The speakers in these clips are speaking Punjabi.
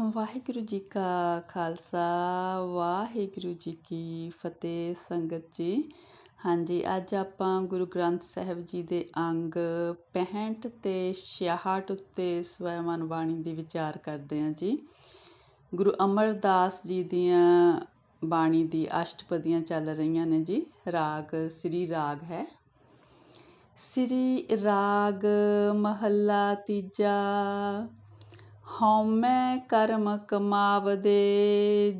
ਵਾਹਿਗੁਰੂ ਜੀ ਕਾ ਖਾਲਸਾ, ਵਾਹਿਗੁਰੂ ਜੀ ਕੀ ਫਤਿਹ ਸੰਗਤ ਜੀ। ਹਾਂਜੀ, ਅੱਜ ਆਪਾਂ ਗੁਰੂ ਗ੍ਰੰਥ ਸਾਹਿਬ ਜੀ ਦੇ ਅੰਗ 65 ਤੇ 66 ਉੱਤੇ ਸਵੈਮਨ ਬਾਣੀ ਦੀ ਵਿਚਾਰ ਕਰਦੇ ਹਾਂ ਜੀ। ਗੁਰੂ ਅਮਰਦਾਸ ਜੀ ਦੀਆਂ ਬਾਣੀ ਦੀ ਅਸ਼ਟਪਦੀਆਂ ਚੱਲ ਰਹੀਆਂ ਨੇ ਜੀ। ਰਾਗ, ਸ੍ਰੀ ਰਾਗ ਹੈ। ਸ੍ਰੀ ਰਾਗ ਮਹੱਲਾ ਤੀਜਾ ਹਉਮੈ ਕਰਮ ਕਮਾਵਦੇ,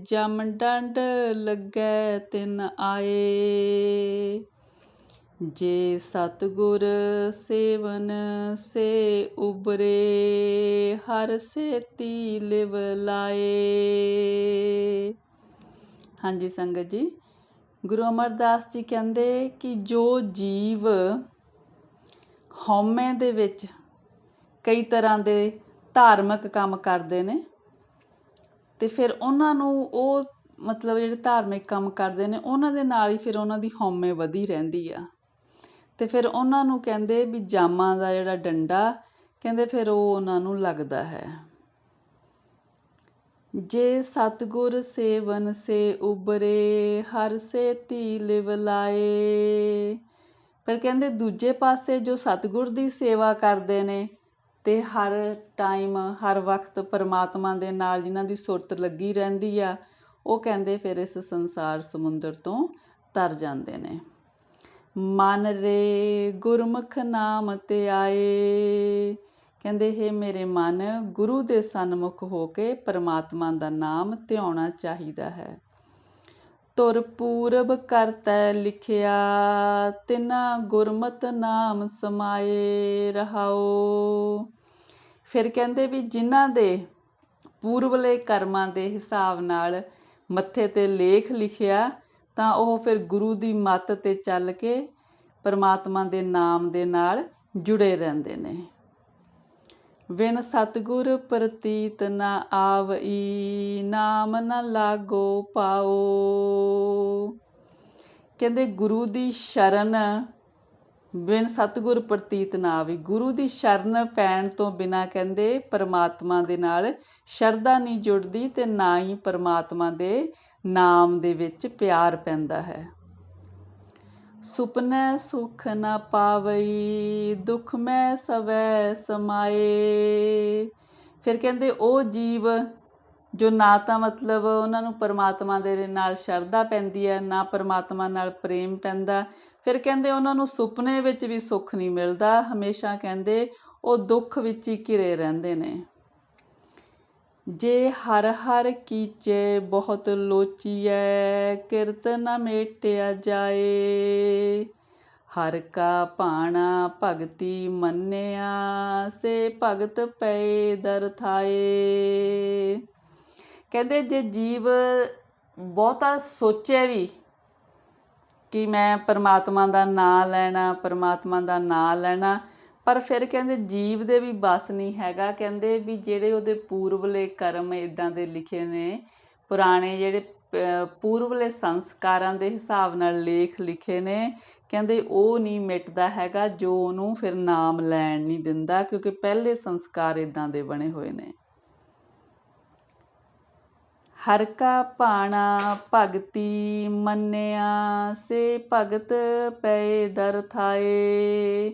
ਜਮ ਡੰਡ ਲੱਗੈ ਤਿਨ ਆਏ। ਜੇ ਸਤਗੁਰ ਸੇਵਨ ਸੇ ਉਬਰੇ, ਹਰ ਸੇਤੀ ਲਿਵ ਲਾਏ। ਹਾਂਜੀ ਸੰਗਤ ਜੀ, ਗੁਰੂ ਅਮਰਦਾਸ ਜੀ ਕਹਿੰਦੇ ਕਿ ਜੋ ਜੀਵ ਹਉਮੈ ਦੇ ਵਿੱਚ ਕਈ ਤਰ੍ਹਾਂ ਦੇ ਧਾਰਮਿਕ ਕੰਮ ਕਰਦੇ ਨੇ ਅਤੇ ਫਿਰ ਉਹਨਾਂ ਨੂੰ ਉਹ ਮਤਲਬ ਜਿਹੜੇ ਧਾਰਮਿਕ ਕੰਮ ਕਰਦੇ ਨੇ, ਉਹਨਾਂ ਦੇ ਨਾਲ ਹੀ ਫਿਰ ਉਹਨਾਂ ਦੀ ਹਉਮੈ ਵਧੀ ਰਹਿੰਦੀ ਆ। ਅਤੇ ਫਿਰ ਉਹਨਾਂ ਨੂੰ ਕਹਿੰਦੇ ਵੀ ਜਾਮਾਂ ਦਾ ਜਿਹੜਾ ਡੰਡਾ, ਕਹਿੰਦੇ ਫਿਰ ਉਹ ਉਹਨਾਂ ਨੂੰ ਲੱਗਦਾ ਹੈ। ਜੇ ਸਤਗੁਰ ਸੇਵਨ ਸੇ ਉਬਰੇ, ਹਰ ਸੇ ਤੀ ਲਿਵ ਪਰ ਕਹਿੰਦੇ ਦੂਜੇ ਪਾਸੇ ਜੋ ਸਤਗੁਰ ਦੀ ਸੇਵਾ ਕਰਦੇ ਨੇ ਅਤੇ ਹਰ ਟਾਈਮ, ਹਰ ਵਕਤ ਪਰਮਾਤਮਾ ਦੇ ਨਾਲ ਜਿਨ੍ਹਾਂ ਦੀ ਸੁਰਤ ਲੱਗੀ ਰਹਿੰਦੀ ਆ, ਉਹ ਕਹਿੰਦੇ ਫਿਰ ਇਸ ਸੰਸਾਰ ਸਮੁੰਦਰ ਤੋਂ ਤਰ ਜਾਂਦੇ ਨੇ। ਮਨ ਰੇ ਗੁਰਮੁਖ ਨਾਮ ਤੇ ਆਏ। ਕਹਿੰਦੇ, ਹੈ ਮੇਰੇ ਮਨ, ਗੁਰੂ ਦੇ ਸਨਮੁਖ ਹੋ ਕੇ ਪਰਮਾਤਮਾ ਦਾ ਨਾਮ ਧਿਆਉਣਾ ਚਾਹੀਦਾ ਹੈ। ਤੁਰ ਪੂਰਬ ਕਰਤੈ ਲਿਖਿਆ, ਤਿਨਾ ਗੁਰਮਤ ਨਾਮ ਸਮਾਏ ਰਹਾਓ ਫਿਰ ਕਹਿੰਦੇ ਵੀ ਜਿਨ੍ਹਾਂ ਦੇ ਪੂਰਵਲੇ ਕਰਮਾਂ ਦੇ ਹਿਸਾਬ ਨਾਲ ਮੱਥੇ ਤੇ ਲੇਖ ਲਿਖਿਆ, ਤਾਂ ਉਹ ਫਿਰ ਗੁਰੂ ਦੀ ਮੱਤ ਤੇ ਚੱਲ ਕੇ ਪਰਮਾਤਮਾ ਦੇ ਨਾਮ ਦੇ ਨਾਲ ਜੁੜੇ ਰਹਿੰਦੇ ਨੇ। ਵਿਨ ਸਤਗੁਰ ਪ੍ਰਤੀਤ ਨਾ ਆਵਈ, ਨਾਮ ਨਾ ਲਾਗੋ ਪਾਓ। ਕਹਿੰਦੇ ਗੁਰੂ ਦੀ ਸ਼ਰਨ ਬਿਨ ਸਤਗੁਰ ਪ੍ਰਤੀਤ ਨਾ ਆਵੇ ਗੁਰੂ ਦੀ ਸ਼ਰਨ ਪੈਣ ਤੋਂ ਬਿਨਾ ਕਹਿੰਦੇ ਪਰਮਾਤਮਾ ਦੇ ਨਾਲ ਸ਼ਰਧਾ ਨਹੀਂ ਜੁੜਦੀ ਤੇ ਨਾ ਹੀ ਪਰਮਾਤਮਾ ਦੇ ਨਾਮ ਦੇ ਵਿੱਚ ਪਿਆਰ ਪੈਂਦਾ ਹੈ। ਸੁਪਨੈ ਸੁਖ ਨਾ ਪਾਵਈ, ਦੁਖ ਮੈਂ ਸਵੈ ਸਮਾਏ। ਫਿਰ ਕਹਿੰਦੇ ਉਹ ਜੀਵ, ਜੋ ਨਾ ਤਾਂ ਮਤਲਬ ਉਹਨਾਂ ਨੂੰ ਪਰਮਾਤਮਾ ਦੇ ਨਾਲ ਸ਼ਰਧਾ ਪੈਂਦੀ ਹੈ, ਨਾ ਪਰਮਾਤਮਾ ਨਾਲ ਪ੍ਰੇਮ ਪੈਂਦਾ। ਫਿਰ ਕਹਿੰਦੇ, ਉਹਨਾਂ ਨੂੰ ਸੁਪਨੇ ਵਿੱਚ ਵੀ ਸੁੱਖ ਨਹੀਂ ਮਿਲਦਾ। ਹਮੇਸ਼ਾ ਕਹਿੰਦੇ, ਉਹ ਦੁੱਖ ਵਿੱਚ ਹੀ ਘਿਰੇ ਰਹਿੰਦੇ ਨੇ। ਜੇ ਹਰ ਹਰ ਕੀਚੇ ਬਹੁਤ ਲੋਚੀਐ ਕਿਰਤ ਨ ਮੇਟਿਆ ਜਾਏ। ਹਰ ਕਾ ਭਾਣਾ ਭਗਤੀ ਮੰਨਿਆ, ਸੇ ਭਗਤ ਪਏ ਦਰ ਥਾਏ। ਕਹਿੰਦੇ ਜੇ ਜੀਵ ਬਹੁਤਾ ਸੋਚੇ ਵੀ ਕਿ ਮੈਂ ਪਰਮਾਤਮਾ ਦਾ ਨਾਮ ਲੈਣਾ, ਪਰਮਾਤਮਾ ਦਾ ਨਾਮ ਲੈਣਾ ਪਰ ਫਿਰ ਕਹਿੰਦੇ ਜੀਵ ਦੇ ਵੀ ਬਸ ਨਹੀਂ ਹੈਗਾ। ਕਹਿੰਦੇ ਵੀ ਜਿਹੜੇ ਉਹਦੇ ਪੂਰਵਲੇ ਕਰਮ ਇਦਾਂ ਦੇ ਲਿਖੇ ਨੇ, ਪੁਰਾਣੇ ਜਿਹੜੇ ਪੂਰਵਲੇ ਸੰਸਕਾਰਾਂ ਦੇ ਹਿਸਾਬ ਨਾਲ ਲੇਖ ਲਿਖੇ ਨੇ, ਕਹਿੰਦੇ ਉਹ ਨਹੀਂ ਮਿਟਦਾ ਹੈਗਾ ਜੋ ਉਹਨੂੰ ਫਿਰ ਨਾਮ ਲੈਣ ਨਹੀਂ ਦਿੰਦਾ, ਕਿਉਂਕਿ ਪਹਿਲੇ ਸੰਸਕਾਰ ਇਦਾਂ ਦੇ ਬਣੇ ਹੋਏ ਨੇ। ਹਰ ਕਾ ਭਾਣਾ ਭਗਤੀ ਮੰਨਿਆ, ਸੇ ਭਗਤ ਪਏ ਦਰ ਥਾਏ।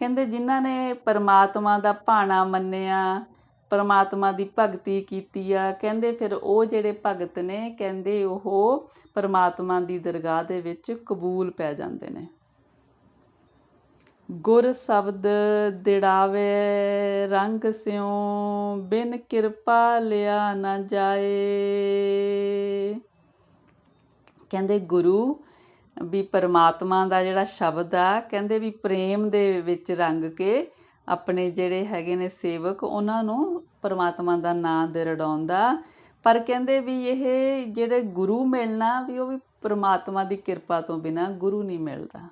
ਕਹਿੰਦੇ ਜਿਨ੍ਹਾਂ ਨੇ ਪਰਮਾਤਮਾ ਦਾ ਭਾਣਾ ਮੰਨਿਆ, ਪਰਮਾਤਮਾ ਦੀ ਭਗਤੀ ਕੀਤੀ ਆ, ਕਹਿੰਦੇ ਫਿਰ ਉਹ ਜਿਹੜੇ ਭਗਤ ਨੇ, ਕਹਿੰਦੇ ਉਹ ਪਰਮਾਤਮਾ ਦੀ ਦਰਗਾਹ ਦੇ ਵਿੱਚ ਕਬੂਲ ਪੈ ਜਾਂਦੇ ਨੇ। ਗੁਰ ਸ਼ਬਦ ਦਿੜਾਵੇ, ਰੰਗ ਸਿਉ, ਬਿਨ ਕਿਰਪਾ ਲਿਆ ਨਾ ਜਾਏ। ਕਹਿੰਦੇ ਗੁਰੂ ਵੀ ਪਰਮਾਤਮਾ ਦਾ ਜਿਹੜਾ ਸ਼ਬਦ ਆ, ਕਹਿੰਦੇ ਵੀ ਪ੍ਰੇਮ ਦੇ ਵਿੱਚ ਰੰਗ ਕੇ ਆਪਣੇ ਜਿਹੜੇ ਹੈਗੇ ਨੇ ਸੇਵਕ, ਉਹਨਾਂ ਨੂੰ ਪਰਮਾਤਮਾ ਦਾ ਨਾਮ ਦੇ। ਰੜਾਉਂਦਾ ਪਰ ਕਹਿੰਦੇ ਵੀ ਇਹ ਜਿਹੜੇ ਗੁਰੂ ਮਿਲਣਾ ਵੀ ਉਹ ਵੀ ਪਰਮਾਤਮਾ ਦੀ ਕਿਰਪਾ ਤੋਂ ਬਿਨਾ ਗੁਰੂ ਨਹੀਂ ਮਿਲਦਾ।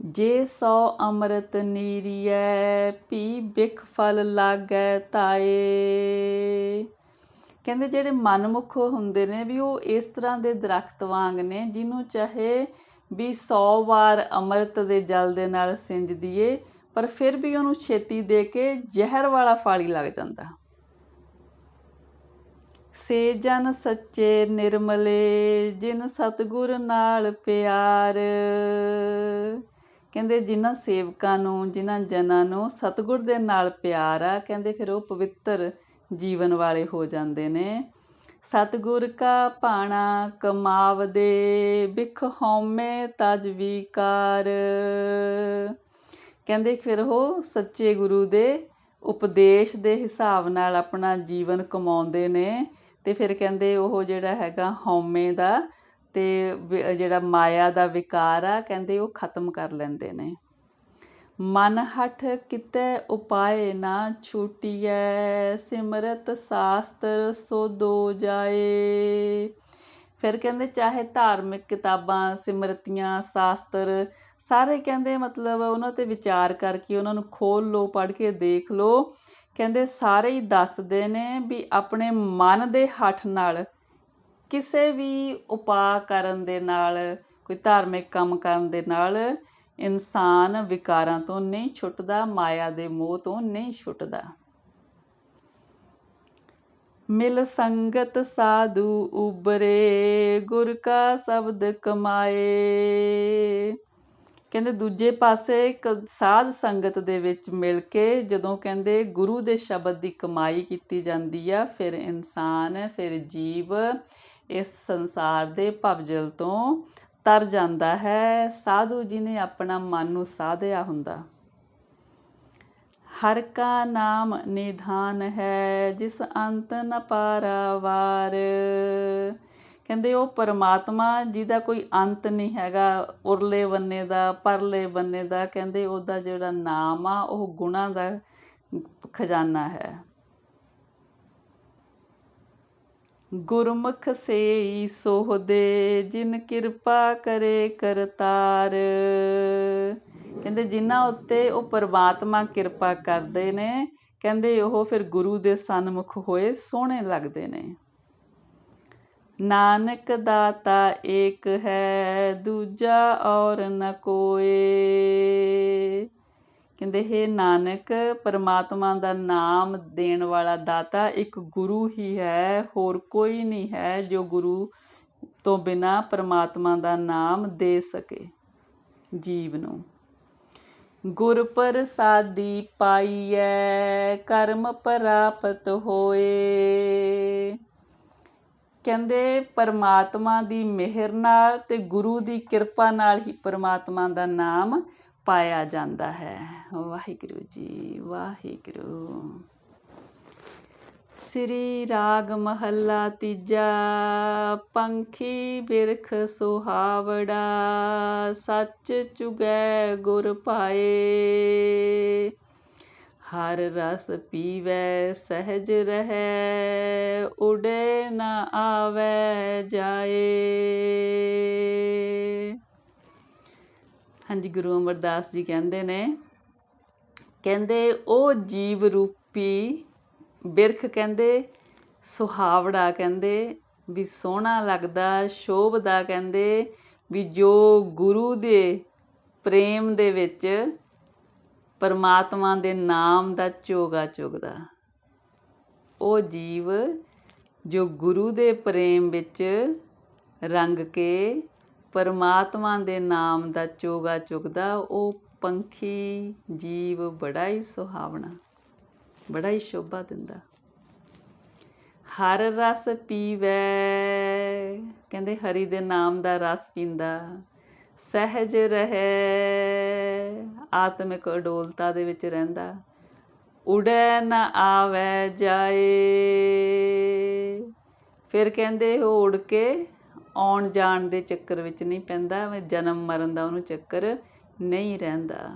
ਜੇ ਸੋ ਅੰਮ੍ਰਿਤ ਨੀਰੀਐ, ਪੀ ਬਿਖ ਫਲ ਲਾਗੈ ਤਾਏ। ਕਹਿੰਦੇ ਜਿਹੜੇ ਮਨਮੁਖ ਹੁੰਦੇ ਨੇ ਵੀ ਉਹ ਇਸ ਤਰ੍ਹਾਂ ਦੇ ਦਰਖਤ ਵਾਂਗ ਨੇ, ਜਿਹਨੂੰ ਚਾਹੇ ਵੀ 100 ਵਾਰ ਅੰਮ੍ਰਿਤ ਦੇ ਜਲ ਦੇ ਨਾਲ ਸਿੰਜ ਦਈਏ ਪਰ ਫਿਰ ਵੀ ਉਹਨੂੰ ਛੇਤੀ ਦੇ ਕੇ ਜ਼ਹਿਰ ਵਾਲਾ ਫਾਲੀ ਲੱਗ ਜਾਂਦਾ। ਸੇ ਜਨ ਸੱਚੇ ਨਿਰਮਲੇ, ਜਿਨ ਸਤਗੁਰ ਨਾਲ ਪਿਆਰ। ਕਹਿੰਦੇ ਜਿਨ੍ਹਾਂ ਸੇਵਕਾਂ ਨੂੰ, ਜਿਨ੍ਹਾਂ ਜਨਾਂ ਨੂੰ ਸਤਗੁਰ ਦੇ ਨਾਲ ਪਿਆਰ ਆ, ਕਹਿੰਦੇ ਫਿਰ ਉਹ ਪਵਿੱਤਰ ਜੀਵਨ ਵਾਲੇ ਹੋ ਜਾਂਦੇ ਨੇ। ਸਤਗੁਰ ਕਾ ਭਾਣਾ ਕਮਾਵਦੇ ਬਿਖ ਹਉਮੈ ਤਜ ਵਿਕਾਰ। ਕਹਿੰਦੇ ਫਿਰ ਉਹ ਸੱਚੇ ਗੁਰੂ ਦੇ ਉਪਦੇਸ਼ ਦੇ ਹਿਸਾਬ ਨਾਲ ਆਪਣਾ ਜੀਵਨ ਕਮਾਉਂਦੇ ਨੇ ਤੇ ਫਿਰ ਕਹਿੰਦੇ ਉਹ ਜਿਹੜਾ ਹੈਗਾ ਹਉਮੈ ਦਾ ਤੇ ਵਿ- ਜਿਹੜਾ ਮਾਇਆ ਦਾ ਵਿਕਾਰ ਆ, ਕਹਿੰਦੇ ਉਹ ਖਤਮ ਕਰ ਲੈਂਦੇ ਨੇ। ਮਨ ਹਠ ਕਿਤੇ ਉਪਾਏ ਨਾ ਛੂਟੀਐ, ਸਿਮਰਤ ਸਾਸਤਰ ਸੋ ਦੋ ਜਾਏ। ਫਿਰ ਕਹਿੰਦੇ ਚਾਹੇ ਧਾਰਮਿਕ ਕਿਤਾਬਾਂ, ਸਿਮਰਤੀਆਂ, ਸ਼ਾਸਤਰ, ਸਾਰੇ ਕਹਿੰਦੇ ਮਤਲਬ ਉਹਨਾਂ ਤੇ ਵਿਚਾਰ ਕਰਕੇ ਉਹਨਾਂ ਨੂੰ ਖੋਲ ਲਓ, ਪੜ੍ਹ ਕੇ ਦੇਖ ਲਓ। ਕਹਿੰਦੇ ਸਾਰੇ ਹੀ ਦੱਸਦੇ ਨੇ ਵੀ ਆਪਣੇ ਮਨ ਦੇ ਹੱਠ ਨਾਲ ਕਿਸੇ ਵੀ ਉਪਾਅ ਕਰਨ ਦੇ ਨਾਲ, ਕੋਈ ਧਾਰਮਿਕ ਕੰਮ ਕਰਨ ਦੇ ਨਾਲ ਇਨਸਾਨ ਵਿਕਾਰਾਂ ਤੋਂ ਨਹੀਂ ਛੁੱਟਦਾ, ਮਾਇਆ ਦੇ ਮੋਹ ਤੋਂ ਨਹੀਂ ਛੁੱਟਦਾ। ਮਿਲ ਸੰਗਤ ਸਾਧੂ ਉਬਰੇ ਗੁਰ ਕਾ ਸ਼ਬਦ ਕਮਾਏ। ਕਹਿੰਦੇ ਦੂਜੇ ਪਾਸੇ ਇੱਕ ਸਾਧ ਸੰਗਤ ਦੇ ਵਿੱਚ ਮਿਲ ਕੇ ਜਦੋਂ ਕਹਿੰਦੇ ਗੁਰੂ ਦੇ ਸ਼ਬਦ ਦੀ ਕਮਾਈ ਕੀਤੀ ਜਾਂਦੀ ਆ, ਫਿਰ ਇਨਸਾਨ, ਫਿਰ ਜੀਵ ਇਸ ਸੰਸਾਰ ਦੇ ਭਵਜਲ ਤੋਂ ਤਰ ਜਾਂਦਾ ਹੈ, ਸਾਧੂ ਜੀ ਨੇ ਆਪਣਾ ਮਨ ਨੂੰ ਸਾਧਿਆ ਹੁੰਦਾ। ਹਰ ਕਾ ਨਾਮ ਨਿਧਾਨ ਹੈ, ਜਿਸ ਅੰਤ ਨ ਪਾਰਾਵਾਰ। ਕਹਿੰਦੇ ਉਹ ਪਰਮਾਤਮਾ ਜਿਹਦਾ ਕੋਈ ਅੰਤ ਨਹੀਂ ਹੈਗਾ, ਉਰਲੇ ਬੰਨੇ ਦਾ, ਪਰਲੇ ਬੰਨੇ ਦਾ, ਕਹਿੰਦੇ ਉਹਦਾ ਜਿਹੜਾ ਨਾਮ ਆ, ਉਹ ਗੁਣਾ ਦਾ ਖਜ਼ਾਨਾ ਹੈ। ਗੁਰਮੁਖ ਸੇਈ ਸੋਹਦੇ ਜਿਨ ਕਿਰਪਾ ਕਰੇ ਕਰਤਾਰ। ਕਹਿੰਦੇ ਜਿਨ੍ਹਾਂ ਉੱਤੇ ਉਹ ਪਰਮਾਤਮਾ ਕਿਰਪਾ ਕਰਦੇ ਨੇ, ਕਹਿੰਦੇ ਉਹ ਫਿਰ ਗੁਰੂ ਦੇ ਸਨਮੁਖ ਹੋਏ, ਸੋਹਣੇ ਲੱਗਦੇ ਨੇ। ਨਾਨਕ ਦਾਤਾ ਏਕ ਹੈ, ਦੂਜਾ ਔਰ ਨ ਕੋਏ। ਕਹਿੰਦੇ, ਹੈ ਨਾਨਕ, ਪਰਮਾਤਮਾ ਦਾ ਨਾਮ ਦੇਣ ਵਾਲਾ ਦਾਤਾ ਇੱਕ ਗੁਰੂ ਹੀ ਹੈ, ਹੋਰ ਕੋਈ ਨਹੀਂ ਹੈ ਜੋ ਗੁਰੂ ਤੋਂ ਬਿਨਾ ਪਰਮਾਤਮਾ ਦਾ ਨਾਮ ਦੇ ਸਕੇ ਜੀਵ ਨੂੰ। ਗੁਰ ਪ੍ਰਸਾਦੀ ਪਾਈਐ, ਕਰਮ ਪ੍ਰਾਪਤ ਹੋਏ। ਕਹਿੰਦੇ, ਪਰਮਾਤਮਾ ਦੀ ਮਿਹਰ ਨਾਲ ਤੇ ਗੁਰੂ ਦੀ ਕਿਰਪਾ ਨਾਲ ਹੀ ਪਰਮਾਤਮਾ ਦਾ ਨਾਮ ਪਾਇਆ ਜਾਂਦਾ ਹੈ। ਵਾਹਿਗੁਰੂ ਜੀ, ਵਾਹਿਗੁਰੂ। ਸ੍ਰੀ ਰਾਗ ਮਹੱਲਾ ਤੀਜਾ, ਪੰਖੀ ਬਿਰਖ ਸੁਹਾਵੜਾ, ਸੱਚ ਚੁਗੈ ਗੁਰ ਪਾਏ। ਹਰ ਰਸ ਪੀਵੈ, ਸਹਿਜ ਰਹੈ, ਉਡੇ ਨਾ ਆਵੈ ਜਾਏ। ਹਾਂਜੀ, ਗੁਰੂ ਅਮਰਦਾਸ ਜੀ ਕਹਿੰਦੇ ਨੇ, ਕਹਿੰਦੇ ਉਹ ਜੀਵ ਰੂਪੀ ਬਿਰਖ ਕਹਿੰਦੇ, ਸੁਹਾਵੜਾ ਕਹਿੰਦੇ, ਵੀ ਸੋਹਣਾ ਲੱਗਦਾ, ਸ਼ੋਭਦਾ ਕਹਿੰਦੇ, ਵੀ ਜੋ ਗੁਰੂ ਦੇ ਪ੍ਰੇਮ ਦੇ ਵਿੱਚ ਪਰਮਾਤਮਾ ਦੇ ਨਾਮ ਦਾ ਚੋਗਾ ਚੁਗਦਾ। ਉਹ ਜੀਵ ਜੋ ਗੁਰੂ ਦੇ ਪ੍ਰੇਮ ਵਿੱਚ ਰੰਗ ਕੇ ਪਰਮਾਤਮਾ ਦੇ ਨਾਮ ਦਾ ਚੋਗਾ ਚੁਗਦਾ, ਉਹ ਪੰਖੀ ਜੀਵ ਬੜਾ ਹੀ ਸੁਹਾਵਣਾ, ਬੜਾ ਹੀ ਸ਼ੋਭਾ ਦਿੰਦਾ। ਹਰ ਰਸ ਪੀਵੈ, ਕਹਿੰਦੇ ਹਰੀ ਦੇ ਨਾਮ ਦਾ ਰਸ ਪੀਂਦਾ। ਸਹਿਜ ਰਹੇ, ਆਤਮਿਕ ਅਡੋਲਤਾ ਦੇ ਵਿੱਚ ਰਹਿੰਦਾ। ਉੜੈ ਨਾ ਆਵੈ ਜਾਏ, ਫਿਰ ਕਹਿੰਦੇ ਉਹ ਉੜ ਕੇ ਆਉਣ ਜਾਣ ਦੇ ਚੱਕਰ ਵਿੱਚ ਨਹੀਂ ਪੈਂਦਾ, ਵੀ ਜਨਮ ਮਰਨ ਦਾ ਉਹਨੂੰ ਚੱਕਰ ਨਹੀਂ ਰਹਿੰਦਾ।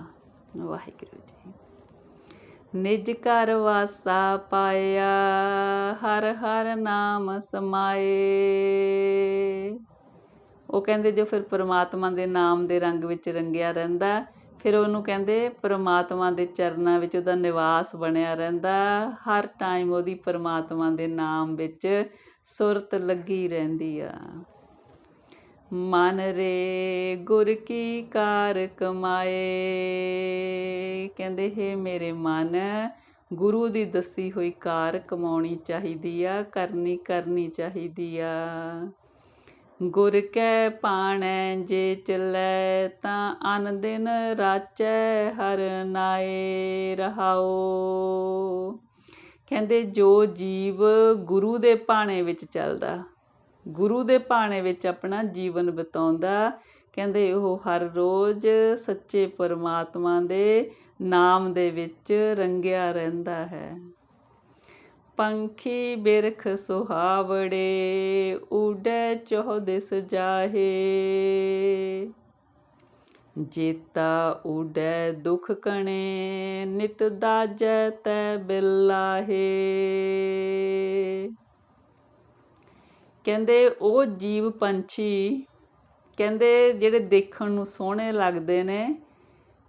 ਵਾਹਿਗੁਰੂ ਜੀ। ਨਿਜ ਘਰ ਵਾਸਾ ਪਾਇਆ, ਹਰ ਹਰ ਨਾਮ ਸਮਾਏ। ਉਹ ਕਹਿੰਦੇ ਜੋ ਫਿਰ ਪ੍ਰਮਾਤਮਾ ਦੇ ਨਾਮ ਦੇ ਰੰਗ ਵਿੱਚ ਰੰਗਿਆ ਰਹਿੰਦਾ, ਫਿਰ ਉਹਨੂੰ ਕਹਿੰਦੇ ਪ੍ਰਮਾਤਮਾ ਦੇ ਚਰਨਾਂ ਵਿੱਚ ਉਹਦਾ ਨਿਵਾਸ ਬਣਿਆ ਰਹਿੰਦਾ। ਹਰ ਟਾਈਮ ਉਹਦੀ ਪ੍ਰਮਾਤਮਾ ਦੇ ਨਾਮ ਵਿੱਚ ਸੁਰਤ ਲੱਗੀ ਰਹਿੰਦੀ ਆ। ਮਨ ਰੇ ਗੁਰ ਕੀ ਕਾਰ ਕਮਾਏ। ਕਹਿੰਦੇ, ਹੈ ਮੇਰੇ ਮਨ, ਗੁਰੂ ਦੀ ਦੱਸੀ ਹੋਈ ਕਾਰ ਕਮਾਉਣੀ ਚਾਹੀਦੀ ਆ, ਕਰਨੀ ਕਰਨੀ ਚਾਹੀਦੀ ਆ। ਗੁਰ ਕੈ ਪਾਣੈ ਜੇ ਚੱਲੈ ਤਾਂ ਅਨ ਦਿਨ ਰਾਚੈ, ਹਰ ਨਾਏ ਰਹਾਓ। ਕਹਿੰਦੇ, ਜੋ ਜੀਵ ਗੁਰੂ ਦੇ ਭਾਣੇ ਵਿੱਚ ਚੱਲਦਾ ਗੁਰੂ ਦੇ ਭਾਣੇ ਵਿੱਚ ਆਪਣਾ ਜੀਵਨ ਬਿਤਾਉਂਦਾ। ਕਹਿੰਦੇ ਉਹ ਹਰ ਰੋਜ਼ ਸੱਚੇ ਪਰਮਾਤਮਾ ਦੇ ਨਾਮ ਦੇ ਵਿੱਚ ਰੰਗਿਆ ਰਹਿੰਦਾ ਹੈ। ਪੰਖੀ ਬਿਰਖ ਸੁਹਾਵੜੇ ਉਡੈ ਚੌਦਿਸ ਜਾਹੇ। ਜੀਤਾ ਉਡੈ ਦੁਖ ਕਣੇ, ਨਿਤ ਦਾਜੈ ਤੈ ਬਿਲਾਹੇ। ਕਹਿੰਦੇ ਉਹ ਜੀਵ ਪੰਛੀ ਕਹਿੰਦੇ ਜਿਹੜੇ ਦੇਖਣ ਨੂੰ ਸੋਹਣੇ ਲੱਗਦੇ ਨੇ,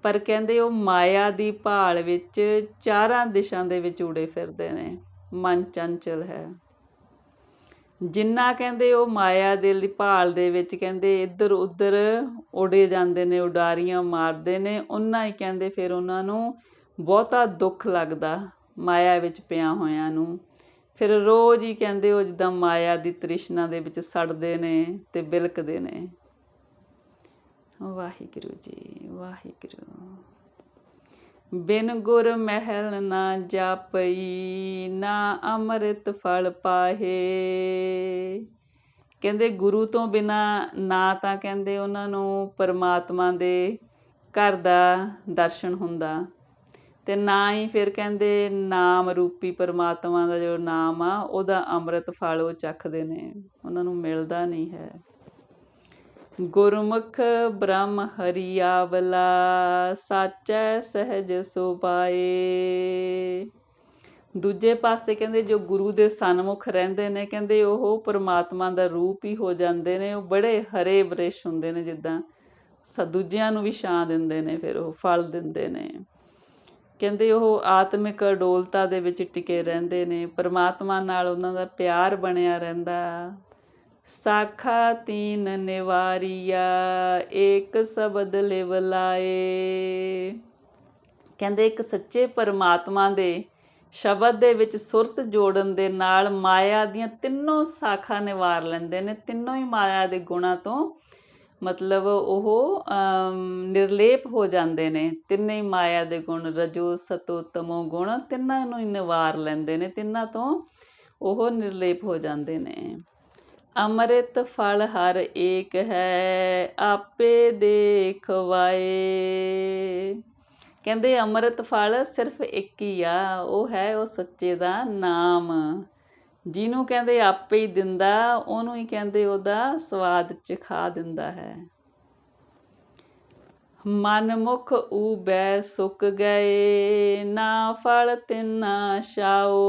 ਪਰ ਕਹਿੰਦੇ ਉਹ ਮਾਇਆ ਦੀ ਭਾਲ ਵਿੱਚ ਚਾਰਾਂ ਦਿਸ਼ਾਂ ਦੇ ਵਿੱਚ ਉੜੇ ਫਿਰਦੇ ਨੇ। ਮਨ ਚੰਚਲ ਹੈ। ਜਿੰਨਾ ਕਹਿੰਦੇ ਉਹ ਮਾਇਆ ਦੇ ਭਾਲ ਦੇ ਵਿੱਚ ਕਹਿੰਦੇ ਇੱਧਰ ਉੱਧਰ ਉੜੇ ਜਾਂਦੇ ਨੇ, ਉਡਾਰੀਆਂ ਮਾਰਦੇ ਨੇ ਉਹਨਾਂ ਹੀ ਕਹਿੰਦੇ ਫਿਰ ਉਹਨਾਂ ਨੂੰ ਬਹੁਤਾ ਦੁੱਖ ਲੱਗਦਾ ਮਾਇਆ ਵਿੱਚ ਪਿਆ ਹੋਇਆਂ ਨੂੰ। ਫਿਰ ਰੋਜ਼ ਹੀ ਕਹਿੰਦੇ ਉਹ ਜਿੱਦਾਂ ਮਾਇਆ ਦੀ ਤ੍ਰਿਸ਼ਨਾ ਦੇ ਵਿੱਚ ਸੜਦੇ ਨੇ ਤੇ ਬਿਲਕਦੇ ਨੇ। ਵਾਹਿਗੁਰੂ ਜੀ, ਵਾਹਿਗੁਰੂ। ਬਿਨ ਗੁਰ ਮਹਿਲ ਨਾ ਜਾਪਈ, ਨਾ ਅੰਮ੍ਰਿਤ ਫਲ ਪਾਹੇ। ਕਹਿੰਦੇ ਗੁਰੂ ਤੋਂ ਬਿਨਾ ਨਾ ਤਾਂ ਕਹਿੰਦੇ ਉਹਨਾਂ ਨੂੰ ਪਰਮਾਤਮਾ ਦੇ ਘਰ ਦਾ ਦਰਸ਼ਨ ਹੁੰਦਾ। ਤੇ ਨਾ ਹੀ ਫਿਰ ਕਹਿੰਦੇ ਨਾਮ ਰੂਪੀ ਪਰਮਾਤਮਾ ਦਾ ਜੋ ਨਾਮ ਆ, ਉਹਦਾ ਅੰਮ੍ਰਿਤ ਫਲ ਉਹ ਚੱਖਦੇ ਨੇ। ਉਹਨਾਂ ਨੂੰ ਮਿਲਦਾ ਨਹੀਂ ਹੈ। ਗੁਰਮੁਖ ਬ੍ਰਹਮ ਹਰੀਆਵਲਾ ਸਾਚੈ ਸਹਿਜ ਸੁਭਾਏ ਦੂਜੇ ਪਾਸੇ ਕਹਿੰਦੇ ਜੋ ਗੁਰੂ ਦੇ ਸਨਮੁਖ ਰਹਿੰਦੇ ਨੇ, ਕਹਿੰਦੇ ਉਹ ਪਰਮਾਤਮਾ ਦਾ ਰੂਪ ਹੀ ਹੋ ਜਾਂਦੇ ਨੇ। ਉਹ ਬੜੇ ਹਰੇ ਬ੍ਰਿਸ਼ ਹੁੰਦੇ ਨੇ, ਜਿੱਦਾਂ ਦੂਜਿਆਂ ਨੂੰ ਵੀ ਛਾਂ ਦਿੰਦੇ ਨੇ, ਫਿਰ ਉਹ ਫਲ ਦਿੰਦੇ ਨੇ। ਕਹਿੰਦੇ ਉਹ ਆਤਮਿਕ ਅਡੋਲਤਾ ਦੇ ਵਿੱਚ ਟਿਕੇ ਰਹਿੰਦੇ ਨੇ, ਪਰਮਾਤਮਾ ਨਾਲ ਉਹਨਾਂ ਦਾ ਪਿਆਰ ਬਣਿਆ ਰਹਿੰਦਾ। ਸਾਖਾ ਤੀਨ ਨਿਵਾਰੀਆ, ਏਕ ਸ਼ਬਦ ਲਿਵ ਲਾਏ। ਕਹਿੰਦੇ ਇੱਕ ਸੱਚੇ ਪਰਮਾਤਮਾ ਦੇ ਸ਼ਬਦ ਦੇ ਵਿੱਚ ਸੁਰਤ ਜੋੜਨ ਦੇ ਨਾਲ ਮਾਇਆ ਦੀਆਂ ਤਿੰਨੋਂ ਸਾਖਾ ਨਿਵਾਰ ਲੈਂਦੇ ਨੇ, ਤਿੰਨੋਂ ਹੀ ਮਾਇਆ ਦੇ ਗੁਣਾਂ ਤੋਂ ਮਤਲਬ ਉਹ ਨਿਰਲੇਪ ਹੋ ਜਾਂਦੇ ਨੇ। ਤਿੰਨੇ ਹੀ ਮਾਇਆ ਦੇ ਗੁਣ, ਰਜੋ, ਸਤੋ, ਤਮੋ ਗੁਣ, ਤਿੰਨਾਂ ਨੂੰ ਹੀ ਨਿਵਾਰ ਲੈਂਦੇ ਨੇ। ਤਿੰਨਾਂ ਤੋਂ ਉਹ ਨਿਰਲੇਪ ਹੋ ਜਾਂਦੇ ਨੇ। ਅੰਮ੍ਰਿਤ ਫਲ ਹਰ ਏਕ ਹੈ, ਆਪੇ ਦੇਖਵਾਏ। ਕਹਿੰਦੇ ਅੰਮ੍ਰਿਤ ਫਲ ਸਿਰਫ ਇੱਕ ਹੀ ਆ, ਉਹ ਹੈ, ਉਹ ਸੱਚੇ ਦਾ ਨਾਮ। ਜਿਹਨੂੰ ਕਹਿੰਦੇ ਆਪੇ ਹੀ ਦਿੰਦਾ, ਉਹਨੂੰ ਹੀ ਕਹਿੰਦੇ ਉਹਦਾ ਸਵਾਦ ਚਖਾ ਦਿੰਦਾ ਹੈ। ਮਨ ਮੁਖ ਸੁੱਕ ਗਏ, ਨਾ ਫਲ ਤਿੰਨਾ ਛਾਓ।